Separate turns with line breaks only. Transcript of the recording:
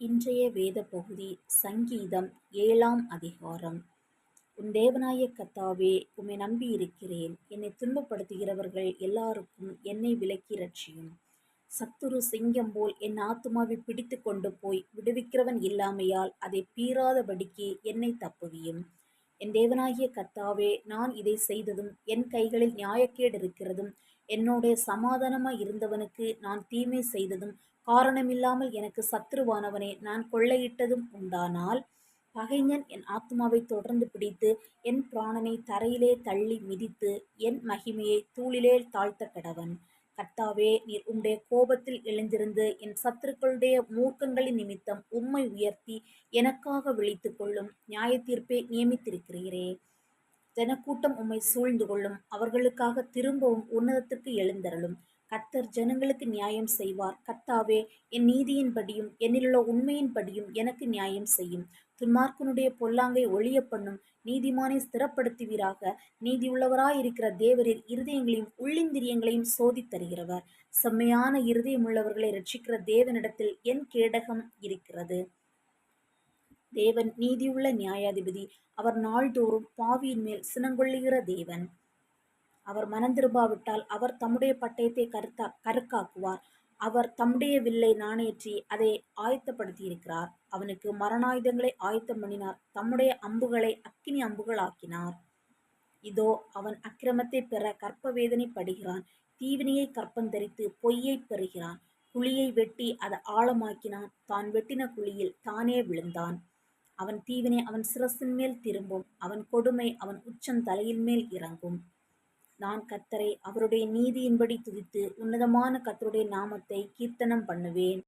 இன்றைய வேத பகுதி சங்கீதம் ஏழாம் அதிகாரம். உன் தேவனாய கத்தாவே உம்மை நம்பியிருக்கிறேன். என்னை துன்பப்படுத்துகிறவர்கள் எல்லாருக்கும் என்னை விலக்கி ரட்சியும் சத்துரு சிங்கம் போல் என் ஆத்துமாவை பிடித்து கொண்டு போய் விடுவிக்கிறவன் இல்லாமையால் அதை பீறாதபடிக்கு என்னை தப்புவியும். என் தேவனாகிய கத்தாவே நான் இதை செய்ததும் என் கைகளில் நியாயக்கேடு இருக்கிறதும் என்னோட சமாதானமாய் இருந்தவனுக்கு நான் தீமை செய்ததும் காரணமில்லாமல் எனக்கு சத்துருவானவனை நான் கொள்ளையிட்டதும் உண்டானால் பகைஞன் என் ஆத்மாவை தொடர்ந்து பிடித்து என் பிராணனை தரையிலே தள்ளி மிதித்து என் மகிமையை தூளிலே தாழ்த்த கடவன். கர்த்தாவே நீர் உம்முடைய கோபத்தில் எழுந்திருந்து என் சத்துருக்களுடைய மூர்க்கங்களின் நிமித்தம் உம்மை உயர்த்தி எனக்காக விழித்து கொள்ளும் நியாய தீர்ப்பை நியமித்திருக்கிறீரே. ஜனக்கூட்டம் உம்மை சூழ்ந்து கொள்ளும். அவர்களுக்காக திரும்பவும் உன்னதத்துக்கு எழுந்தருளும். கர்த்தர் ஜனங்களுக்கு நியாயம் செய்வார். கர்த்தாவே என் நீதியின்படியும் என்னிலுள்ள உண்மையின்படியும் எனக்கு நியாயம் செய்யும். துன்மார்க்கனுடைய பொல்லாங்கை ஒழிய பண்ணும் நீதிமானை ஸ்திரப்படுத்துவீராக. நீதியுள்ளவராயிருக்கிற தேவரில் இருதயங்களையும் உள்ளிந்திரியங்களையும் சோதித் தருகிறவர் செம்மையான இருதயமுள்ளவர்களை ரட்சிக்கிற தேவனிடத்தில் என் கேடகம் இருக்கிறது. தேவன் நீதியுள்ள நியாயாதிபதி. அவர் நாள்தோறும் பாவியின் மேல் சினங்கொள்ளுகிற தேவன். அவர் மனந்திரும்பாவிட்டால் அவர் தம்முடைய பட்டயத்தை கருத்தா கருக்காக்குவார். அவர் தம்முடைய வில்லை நாணேற்றி அதை ஆயத்தப்படுத்தியிருக்கிறார். அவனுக்கு மரணாயுதங்களை ஆயத்தம் பண்ணினார். தம்முடைய அம்புகளை அக்கினி அம்புகளாக்கினார். இதோ அவன் அக்கிரமத்தை பெற கற்ப வேதனை படுகிறான் தீவினையை கற்பந்தரித்து பொய்யை பெறுகிறான். குழியை வெட்டி அதை ஆழமாக்கினான். தான் வெட்டின குழியில் தானே விழுந்தான். அவன் தீவினை அவன் சிரசின் மேல் திரும்பும். அவன் கொடுமை அவன் உச்சம் தலையின் மேல் இறங்கும். நான் கத்தரை அவருடைய நீதியின்படி துதித்து உன்னதமான கத்தருடைய நாமத்தை கீர்த்தனம் பண்ணுவேன்.